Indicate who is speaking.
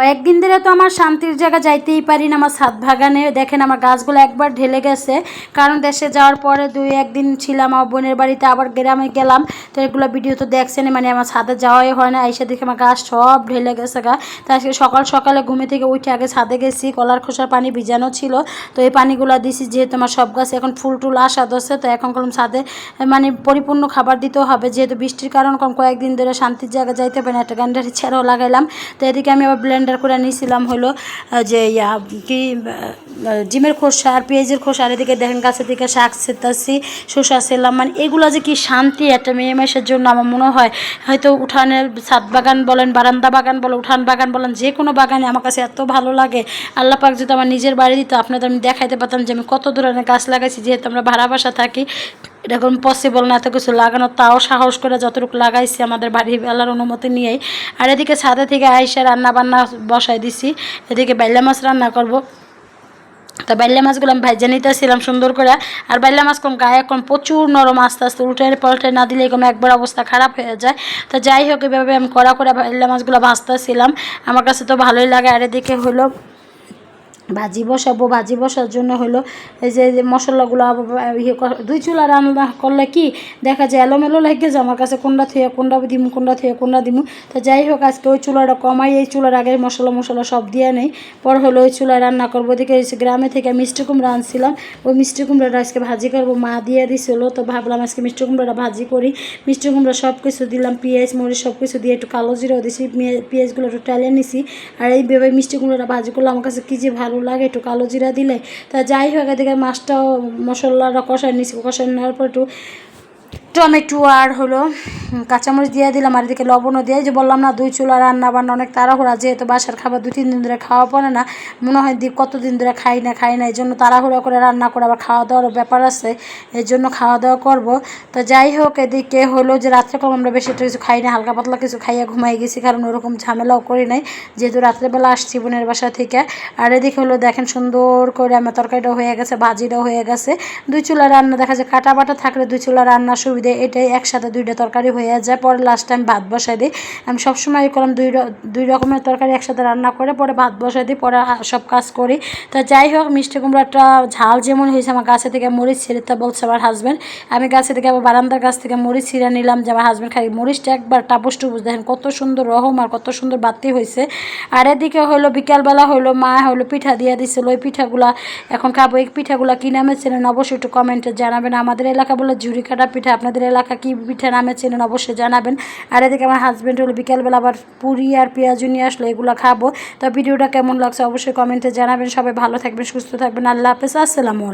Speaker 1: কয়েকদিন ধরে তো আমার শান্তির জায়গা যাইতেই পারি না, আমার ছাদ বাগানে। দেখেন আমার গাছগুলো একবার ঢেলে গেছে। কারণ দেশে যাওয়ার পরে দুই একদিন ছিলাম, আমার বোনের বাড়িতে আবার গ্রামে গেলাম। তো এগুলো ভিডিও তো দেখছেন মানে আমার ছাদে যাওয়াই হয় না। এসে দেখে আমার গাছ সব ঢেলে গেছে গা। তো আজকে সকাল সকালে ঘুমে থেকে উঠে আগে ছাদে গেছি, কলার খোসার পানি ভিজানো ছিল। তো এই পানিগুলো দিছি, যেহেতু আমার সব গাছ এখন ফুল টুল আসা দছে তো এখন করলাম ছাদে মানে পরিপূর্ণ খাবার দিতেও হবে। যেহেতু বৃষ্টির কারণ, কম কয়েকদিন ধরে শান্তির জায়গা যাইতে পারি না, একটা গান্ডারি ছেড়াও লাগাইলাম। তো এদিকে আমি আবার ব্লেন্ডার করে নিয়েছিলাম হলো যে ইয়া, কি ডিমের খোসা আর পেঁয়াজের খোসা, আর এদিকে দেখেন গাছের দিকে শাক সেতাছি শসা সেলাম মানে এগুলো যে কি শান্তি একটা মেয়ে মাসের জন্য আমার মনে হয়, হয়তো উঠানের ছাদ বাগান বলেন, বারান্দা বাগান বলেন, উঠান বাগান বলেন, যে কোনো বাগানে আমার কাছে এত ভালো লাগে। আল্লাহ পাক যদি আমার নিজের বাড়ি দিত, আপনাদের আমি দেখাইতে পারতাম যে আমি কত ধরনের গাছ লাগাইছি, যেহেতু আমরা ভাড়া বাসা থাকি এরকম পসিবল না, এত কিছু লাগানো তাও সাহস করে যতটুকু লাগাইছি আমাদের বাড়ি আল্লাহর অনুমতি নিয়েই। আর এদিকে ছাদে থেকে আইসা রান্না বান্না বসাই দিছি, এদিকে বাইলা মাছ রান্না করব। তা বাইলা মাছগুলো আমি ভাইজা নিতেছিলাম সুন্দর করে, আর বাইলা মাছ কম গায়ে কম প্রচুর নরম আস্তে আস্তে উল্টে পাল্টে না দিলে এরকম একবার অবস্থা খারাপ হয়ে যায়। তো যাই হোক, এভাবে আমি কড়া করে বাইলা মাছগুলো ভাজতেছিলাম। আমার কাছে তো ভালোই লাগে, আর এদিকে হলো ভাজি বসাবো, ভাজি বসার জন্য হলো এই যে মশলাগুলো ইয়ে দুই চুলা রান্না করলে কি দেখা যায় এলোমেলো লাগে যে আমার কাছে কোনটা থুয়ে, কোনটা দিমু, কোনটা থুয়ে, কোনটা দিমু। তো যাই হোক, আজকে ওই চুলাটা কমাই, এই চুলার আগে মশলা মশলা সব দিয়ে নেই। পর হলো ওই চুলায় রান্না করব। ওদিকে গ্রামে থেকে মিষ্টি কুমড়া আনছিলাম। ওই মিষ্টি কুমড়াটা আজকে ভাজি করব। মা দিয়ে দিছিল, তো ভাবলাম আজকে মিষ্টি কুমড়াটা ভাজি করি। মিষ্টি কুমড়া সব কিছু দিলাম, পেঁয়াজ, মরিচ সব কিছু দিয়ে একটু কালো জিরাও দিছি পেঁয়াজগুলো একটু টালে নিছি। আর এইভাবে মিষ্টি কুমড়োটা ভাজি করলে আমার কাছে কী যে ভালো লাগে, একটু কালো জিরা দিলে। তা যাই হোক, এদিকে মাছটাও মশলাটা কষায় নিছি। কষায় নেওয়ার পর একটু টমেটো আর হলো কাঁচামরিচ দিয়ে দিলাম, আর এদিকে লবণও দিয়ে যে বললাম না, দুই চুলা রান্না বান্না অনেক তাড়াহুড়া, যেহেতু বাসার খাবার দুই তিন দিন ধরে খাওয়া পড়ে না, মনে হয় দি কতদিন ধরে খাই না খাই না এই জন্য তাড়াহুড়া করে রান্না করে আবার খাওয়া দাওয়ারও ব্যাপার আছে এর জন্য খাওয়া দাওয়া করব। তো যাই হোক, এদিকে হলো যে রাত্রে কম আমরা বেশি একটা কিছু খাই না, হালকা পাতলা কিছু খাইয়া ঘুমাই গেছি, কারণ ওরকম ঝামেলাও করি নাই, যেহেতু রাত্রেবেলা আসছি বোনের বাসা থেকে। আর এদিকে হলো দেখেন সুন্দর করে আমার তরকারিটাও হয়ে গেছে, ভাজিটাও হয়ে গেছে, দুই চুলা রান্না, দেখা যায় কাটা বাটা থাকলে দুই চুলা রান্না সুবিধে এটাই একসাথে দুইটা তরকারি হয়ে যায়। পরে লাস্ট টাইম ভাত বসাই দিই। আমি সবসময় করলাম দুই দুই রকমের তরকারি একসাথে রান্না করে, পরে ভাত বসাই দিই, পরে সব কাজ করি। তা যাই হোক, মিষ্টি কুমড়াটা ঝাল যেমন হয়েছে, আমার গাছে থেকে মরিচ ছিঁড়ে, তা বলছে আমার হাজব্যান্ড আমি গাছে থেকে আবার বারান্দার গাছ থেকে মরিচ ছিঁড়ে নিলাম যে আমার হাজব্যান্ড খাই মরিচটা একবার টাপুস টুপুস, দেখেন কত সুন্দর রহম আর কত সুন্দর বাতি হয়েছে। আর এদিকে হলো বিকালবেলা হলো মা হলো পিঠা দিয়ে দিছিল। ওই পিঠাগুলা এখন খাব। এই পিঠাগুলা কী নামে ছিলেন অবশ্যই একটু কমেন্টে জানাবেন। আমাদের এলাকা বলে ঝুড়ি কাটা পিঠা আপনাদের এলাকা কি পিঠা নামে চেনেন অবশ্যই জানাবেন। আর এদিকে আমার হাজব্যান্ড হলো বিকালবেলা আবার পুরি আর পেঁয়াজু নিয়ে আসলো, এগুলো খাব। তো ভিডিওটা কেমন লাগছে অবশ্যই কমেন্টে জানাবেন। সবাই ভালো থাকবেন, সুস্থ থাকবেন। আল্লাহ হাফেজ, আসসালামু